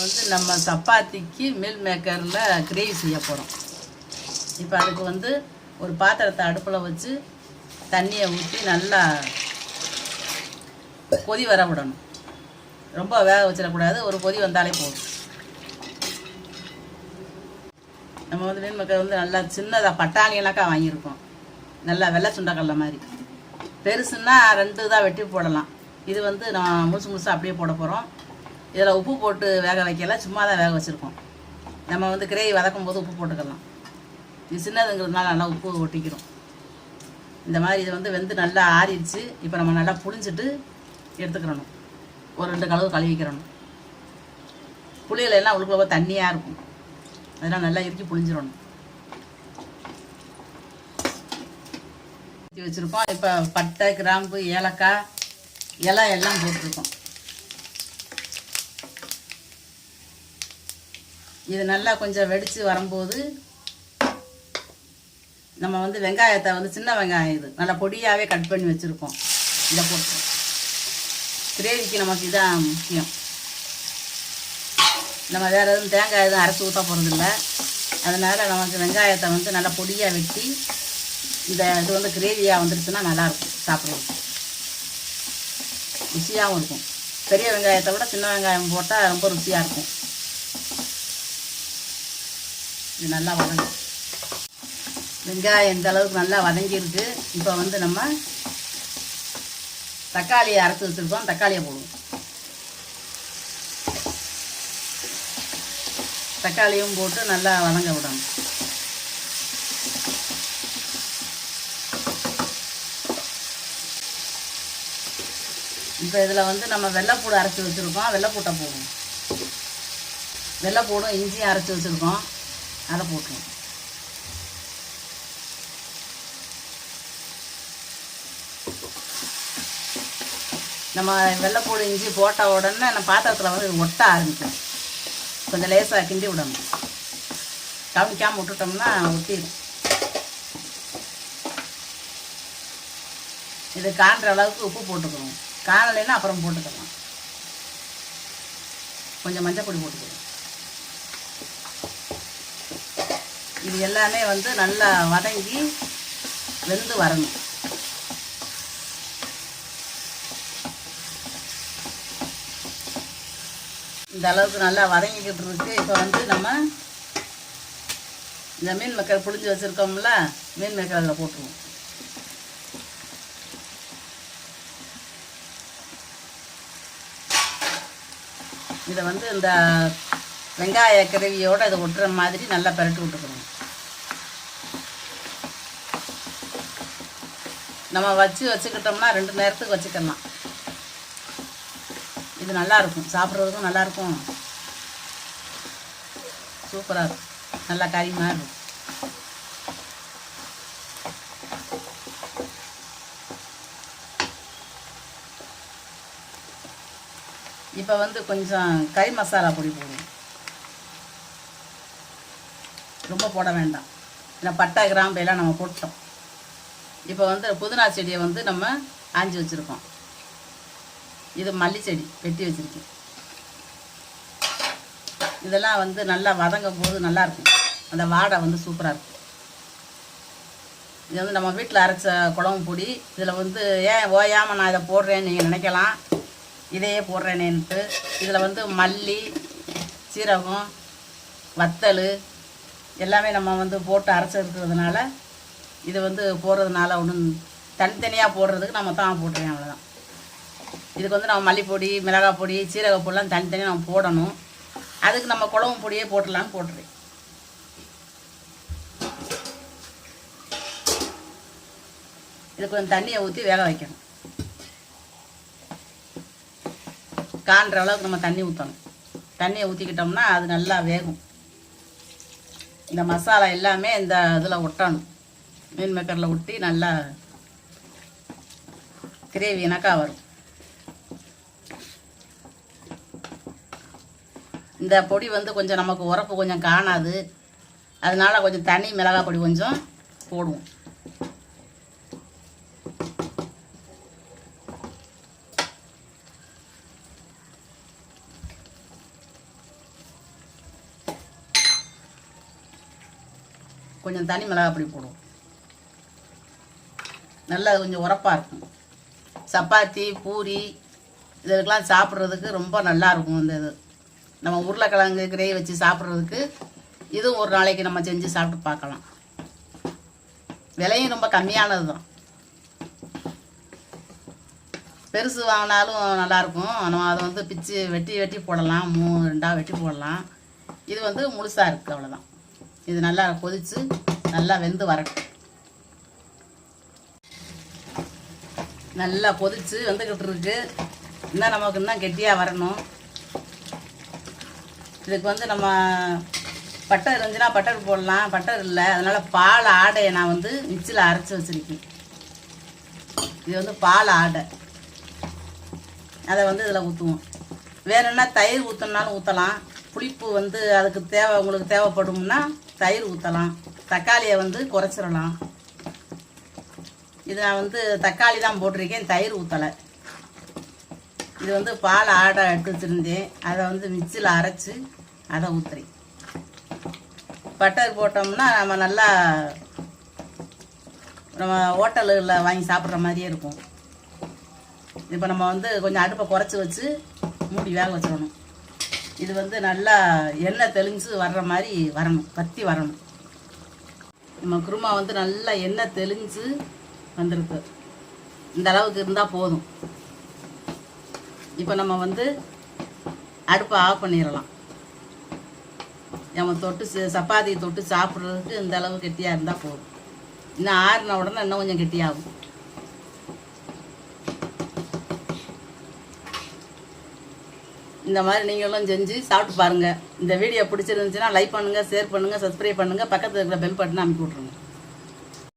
வந்து நம்ம சப்பாத்திக்கு மீல் மேக்கரில் கிரேவி செய்ய போகிறோம் இப்போ அதுக்கு வந்து ஒரு பாத்திரத்தை அடுப்பில் வச்சு தண்ணியை ஊற்றி நல்லா கொதி வர விடணும். ரொம்ப வேக வச்சிடக்கூடாது ஒரு கொதி வந்தாலே போதும். நம்ம வந்து மீன் மக்கள் வந்து நல்லா சின்னதாக பட்டாணியெல்லாக்கா வாங்கியிருக்கோம். நல்லா வெள்ளை சுண்டக்கடலை மாதிரி. பெருசுன்னா ரெண்டு தான் வெட்டி போடலாம். இது வந்து நான் முழுசு முழுசாக அப்படியே போட போகிறோம் இதில் உப்பு போட்டு வேக வைக்கல சும்மா தான் வேக வச்சுருக்கோம். நம்ம வந்து கிரேவி வதக்கும் போது உப்பு போட்டுக்கலாம். இது சின்னதுங்கிறதுனால நல்லா உப்பு ஒட்டிக்கிறோம் இந்த மாதிரி இது வந்து வெந்து நல்லா ஆறிடுச்சு. இப்போ நம்ம நல்லா புளிஞ்சிட்டு எடுத்துக்கிறணும். ஒரு ரெண்டு கலவு கழுவிக்கிறணும் புளியில எல்லாம் உள்ள தண்ணியாக இருக்கும். அதெல்லாம் நல்லா இறுக்கி புளிஞ்சிடணும் ஊற்றி வச்சுருக்கோம். இப்போ பட்டை கிராம்பு ஏலக்காய் இலை எல்லாம் போட்டிருக்கோம். இது நல்லா கொஞ்சம் வெடித்து வரும்போது நம்ம வந்து வெங்காயத்தை வந்து சின்ன வெங்காயம் இது. நல்லா பொடியாகவே கட் பண்ணி வச்சுருக்கோம். இதை போட்டு. கிரேவிக்கு நமக்கு இதான் முக்கியம். நம்ம வேறு எதுவும் தேங்காய் எதுவும் அரைச்சி ஊற்ற போகிறதில்ல அதனால் நமக்கு வெங்காயத்தை வந்து நல்லா பொடியாக வெட்டி இந்த இது வந்து கிரேவியாக வந்துருச்சுன்னா நல்லாயிருக்கும் சாப்பிட்றதுக்கு. ருசியாகவும் இருக்கும். பெரிய வெங்காயத்தை விட சின்ன வெங்காயம் போட்டால் ரொம்ப ருசியாக இருக்கும். இது நல்லா வதங்கும். வெங்காயம் இந்த அளவுக்கு நல்லா வதங்கியிருக்கு. இப்போ வந்து நம்ம தக்காளியை அரைச்சி வச்சுருக்கோம். தக்காளியை போடுவோம். தக்காளியும் போட்டு நல்லா வதங்க விடணும். இப்போ இதில் வந்து நம்ம வெள்ளைப்பூடு அரைச்சி வச்சுருக்கோம். வெள்ளைப்பூட்டை போடுவோம். வெள்ளைப்பூடும் இஞ்சியும் அரைச்சி வச்சுருக்கோம். அதை போட்டுருவோம். நம்ம வெள்ளைப்பூடு இஞ்சி போட்ட உடனே நம்ம பாத்திரத்தில் வந்து இது ஒட்ட ஆரம்பிக்கும் கொஞ்சம் லேசாக கிண்டி விடணும். கவனிக்காமல் விட்டுட்டோம்னா ஒட்டிடும். இது காண்ற அளவுக்கு உப்பு போட்டுக்கணும். காணலைன்னா அப்புறம் போட்டுக்கலாம். கொஞ்சம் மஞ்சள் பொடி போட்டுக்கணும். இது எல்லாமே வந்து நல்லா வதங்கி வெந்து வரணும். இந்த அளவுக்கு நல்லா வதங்கிக்கிட்டு இருக்கு. இப்போ வந்து நம்ம இந்த மீன் மக்கள் புளிஞ்சு வச்சுருக்கோம்ல மீன் மக்கள் அதில் போட்டுருவோம். இதை வந்து இந்த வெங்காய கிரவியோடு இதை ஒட்டுற மாதிரி நல்லா பரட்டி விட்டுக்கணும். நம்ம வச்சு வச்சுக்கிட்டோம்னா ரெண்டு நேரத்துக்கு வச்சுக்கலாம். இது நல்லாயிருக்கும். சாப்பிட்றதுக்கும் நல்லாயிருக்கும். சூப்பராக இருக்கும். நல்லா கறி மாதிரி இருக்கும். இப்போ வந்து கொஞ்சம் கறி மசாலா பொடி போடுவோம். ரொம்ப போட வேண்டாம். ஏன்னா பட்டை கிராம்பு எல்லாம் நம்ம போட்டோம். இப்போ வந்து புதினா செடியை வந்து நம்ம ஆஞ்சி வச்சுருக்கோம். இது மல்லி செடி வெட்டி வச்சுருக்கேன். இதெல்லாம் வந்து நல்லா வதங்கும் போது நல்லாயிருக்கும் அந்த வாடை வந்து சூப்பராக இருக்கும். இது வந்து நம்ம வீட்டில் அரைச்ச குழம்பு பொடி. இதில் வந்து ஏன் ஓயாமல் நான் இதை போடுறேன்னு நீங்கள் நினைக்கலாம். இதையே போடுறேனேன்ட்டு. இதில் வந்து மல்லி சீரகம் வத்தல் எல்லாமே நம்ம வந்து போட்டு அரைச்சிருக்கிறதுனால இது வந்து போடுறதுனால ஒன்றும் தனித்தனியாக போடுறதுக்கு நம்ம தான் போட்டுருவேன் அவ்வளோதான் இதுக்கு வந்து நம்ம மல்லிப்பொடி மிளகாய் பொடி சீரக பொடிலாம் தனித்தனியாக நம்ம போடணும். அதுக்கு நம்ம குழம்பு பொடியே போட்டுடலான்னு போட்டுருவேன் இதுக்கு கொஞ்சம் தண்ணியை ஊற்றி வேக வைக்கணும். காண்ற அளவுக்கு நம்ம தண்ணி ஊற்றணும் தண்ணியை ஊற்றிக்கிட்டோம்னா அது நல்லா வேகும். இந்த மசாலா எல்லாமே இந்த இதில் ஒட்டணும். மீன் மேக்கரில் ஊட்டி நல்லா கிரேவி எனக்கா வரும். இந்த பொடி வந்து கொஞ்சம் நமக்கு உரப்பு கொஞ்சம் காணாது. அதனால கொஞ்சம் தனி மிளகாய் பொடி கொஞ்சம் போடுவோம். கொஞ்சம் தனி மிளகாய் பொடி போடுவோம். நல்லா கொஞ்சம் உரப்பாக இருக்கும். சப்பாத்தி பூரி இதுக்கெல்லாம் சாப்பிட்றதுக்கு ரொம்ப நல்லா இருக்கும் இந்த இது. நம்ம உருளைக்கிழங்கு கிரேவி வச்சு சாப்பிட்றதுக்கு இதுவும் ஒரு நாளைக்கு நம்ம செஞ்சு சாப்பிட்டு பார்க்கலாம். விலையும் ரொம்ப கம்மியானது தான். பெருசு வாங்கினாலும் நல்லாயிருக்கும் நம்ம அதை வந்து பிச்சு வெட்டி வெட்டி போடலாம். மூ ரெண்டாக வெட்டி போடலாம். இது வந்து முழுசாக இருக்குது அவ்வளோதான் இது நல்லா கொதித்து நல்லா வெந்து வரட்டும். நல்லா பொதிச்சு வந்துக்கிட்டு இருக்கு இன்னும் நமக்கு இன்னும் கெட்டியாக வரணும். இதுக்கு வந்து நம்ம பட்டர் இருந்துச்சுன்னா பட்டர் போடலாம். பட்டர் இல்லை. அதனால் பால் ஆடையை நான் வந்து மிக்சியில் அரைச்சி வச்சுருக்கேன். இது வந்து பால் ஆடை. அதை வந்து இதில் ஊற்றுவோம் வேணும்னா தயிர் ஊற்றணுனாலும் ஊற்றலாம் புளிப்பு வந்து அதுக்கு தேவை உங்களுக்கு தேவைப்படும்னா தயிர் ஊற்றலாம் தக்காளியை வந்து குறைச்சிடலாம் இது நான் வந்து தக்காளி தான் போட்டிருக்கேன் தயிர் ஊற்றலை இது வந்து பால் ஆட எடுத்து வச்சுருந்தேன். அதை வந்து மிக்சியில் அரைச்சி அதை ஊற்றுறேன் பட்டர் போட்டோம்னா நம்ம நல்லா நம்ம ஹோட்டலில் வாங்கி சாப்பிட்ற மாதிரியே இருக்கும். இப்போ நம்ம வந்து கொஞ்சம் அடுப்பை குறைச்சி வச்சு மூடி வேக வச்சிடணும். இது வந்து நல்லா எண்ணெய் தெளிஞ்சு வர்ற மாதிரி வரணும் வத்தி வரணும். நம்ம குருமா வந்து நல்லா எண்ணெய் தெளிஞ்சு வந்திருக்கு. இந்த அளவுக்கு இருந்தால் போதும். இப்போ நம்ம வந்து அடுப்பை ஆஃப் பண்ணிடலாம். நம்ம தொட்டு ச- சப்பாத்தி தொட்டு சாப்பிட்றதுக்கு இந்த அளவு கெட்டியாக இருந்தால் போதும். இன்னும் ஆறின உடனே இன்னும் கொஞ்சம் கெட்டியாகும். இந்த மாதிரி நீங்களும் செஞ்சு சாப்பிட்டு பாருங்கள் இந்த வீடியோ பிடிச்சிருந்துச்சுன்னா லைக் பண்ணுங்கள் ஷேர் பண்ணுங்கள் சப்ஸ்கிரைப் பண்ணுங்கள் பக்கத்தில் இருக்கிற பெல் பட்டனை அமைக்கி விட்ருங்க